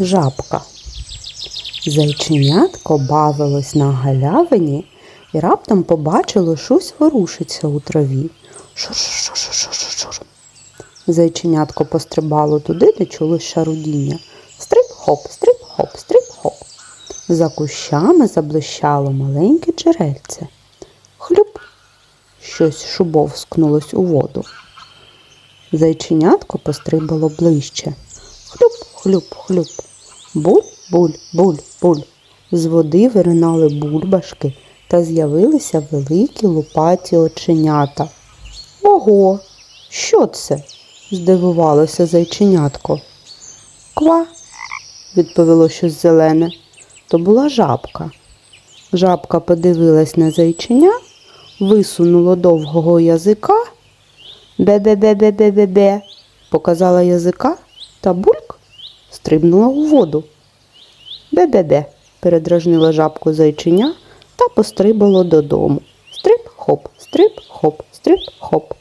жабка. Зайченятко бавилось на галявині і раптом побачило щось ворушиться у траві. Шур-шур-шур-шур-шур-шур. Зайченятко пострибало туди, де чулось шарудіння. Стрип-хоп, стрип-хоп, стрип-хоп. За кущами заблищало маленьке джерельце. Хлюп. Щось шубовскнулось у воду. Зайченятко пострибало ближче. Хлюп, хлюп, хлюп. Буль, буль, буль, буль. З води виринали бульбашки та з'явилися великі лупаті оченята. Ого, що це? здивувалося зайченятко. Ква, відповіло щось зелене. То була жабка. Жабка подивилась на зайченя, висунула довгого язика. Бе-бе-бе-бе-бе-бе-бе, показала язика та бульк стрибнула у воду. Бе-бе-бе, передражнила жабку зайчиня та пострибало додому. Стрип-хоп, стриб хоп, стрип-хоп.